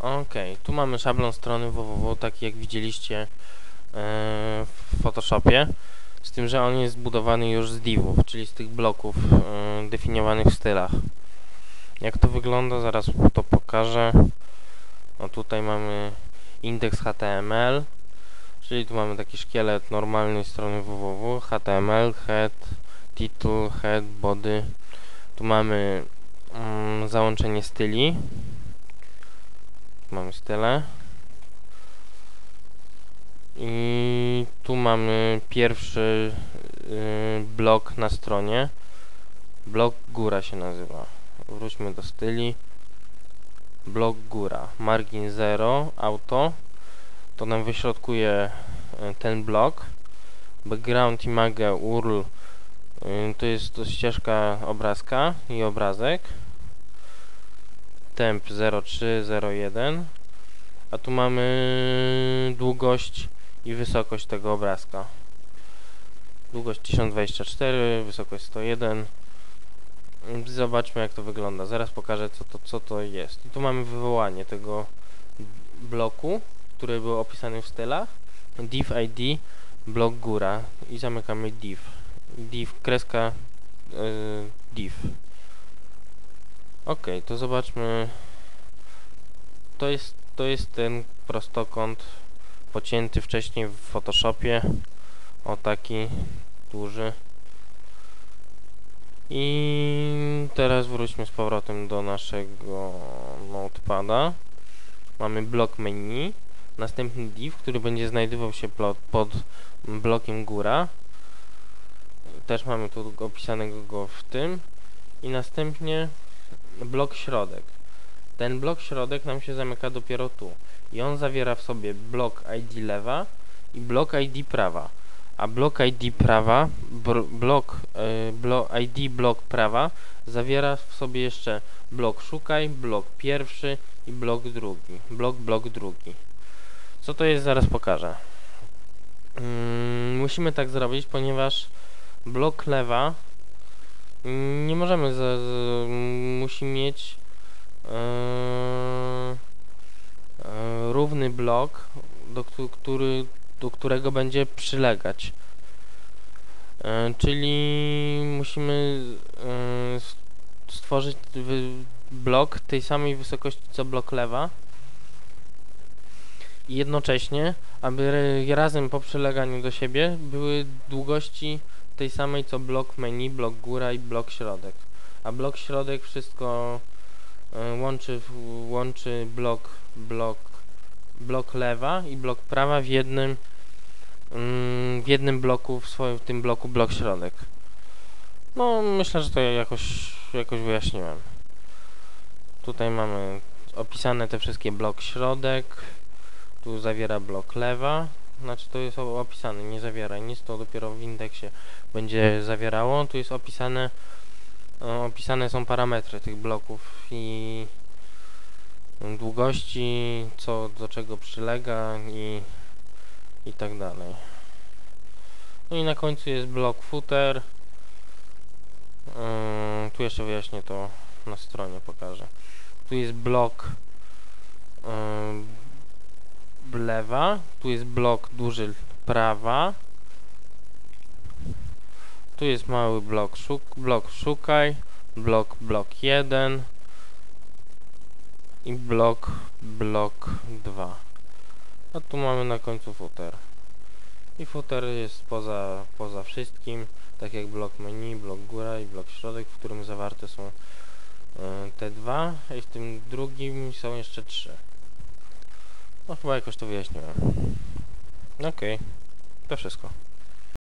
Okej, tu mamy szablon strony www, taki jak widzieliście e, w Photoshopie. Z tym, że on jest zbudowany już z divów, czyli z tych bloków e, definiowanych w stylach. Jak to wygląda, zaraz to pokażę. No tutaj mamy indeks HTML, czyli tu mamy taki szkielet normalnej strony www, HTML, head, title, head, body. Tu mamy mm, załączenie styli. Mamy style. I tu mamy pierwszy y, blok na stronie. Blok góra się nazywa. Wróćmy do styli. Blok góra. Margin 0, auto. To nam wyśrodkuje y, ten blok. Background image URL y, to jest to ścieżka obrazka i obrazek temp 0301 a tu mamy długość i wysokość tego obrazka. Długość 1024 wysokość 101 zobaczmy jak to wygląda. Zaraz pokażę co to, co to jest. I tu mamy wywołanie tego bloku który był opisany w stylach. Div id blok góra. I zamykamy div. Div kreska yy, div Ok, to zobaczmy. To jest, to jest ten prostokąt pocięty wcześniej w Photoshopie. O taki duży. I teraz wróćmy z powrotem do naszego notepada. Mamy blok menu, następny div, który będzie znajdował się pod blokiem góra. Też mamy tu opisanego go w tym. I następnie blok środek. Ten blok środek nam się zamyka dopiero tu. I on zawiera w sobie blok ID lewa i blok ID prawa. A blok ID prawa, blok, yy, blok ID blok prawa zawiera w sobie jeszcze blok szukaj, blok pierwszy i blok drugi. Blok, blok drugi. Co to jest zaraz pokażę. Yy, musimy tak zrobić, ponieważ blok lewa nie możemy, z, z, musi mieć yy, yy, równy blok, do, który, do którego będzie przylegać. Yy, czyli musimy stworzyć blok tej samej wysokości co blok lewa i jednocześnie, aby razem po przyleganiu do siebie były długości tej samej co blok menu, blok góra i blok środek. A blok środek wszystko y, łączy, łączy blok, blok, blok lewa i blok prawa w jednym, y, w jednym bloku, w swoim w tym bloku blok środek. No, myślę, że to jakoś, jakoś wyjaśniłem. Tutaj mamy opisane te wszystkie blok środek. Tu zawiera blok lewa. Znaczy to jest opisane, nie zawiera nic, to dopiero w indeksie będzie zawierało. Tu jest opisane, opisane są parametry tych bloków i długości, co do czego przylega i, i tak dalej. No i na końcu jest blok footer. Yy, tu jeszcze wyjaśnię to na stronie, pokażę. Tu jest blok yy, lewa, tu jest blok duży prawa, tu jest mały blok, szuk blok szukaj, blok blok 1 i blok blok 2. A tu mamy na końcu footer. I footer jest poza, poza wszystkim, tak jak blok menu, blok góra i blok środek, w którym zawarte są y, te dwa, i w tym drugim są jeszcze trzy. No chyba jakoś to wyjaśniłem. Okej, okay. to wszystko.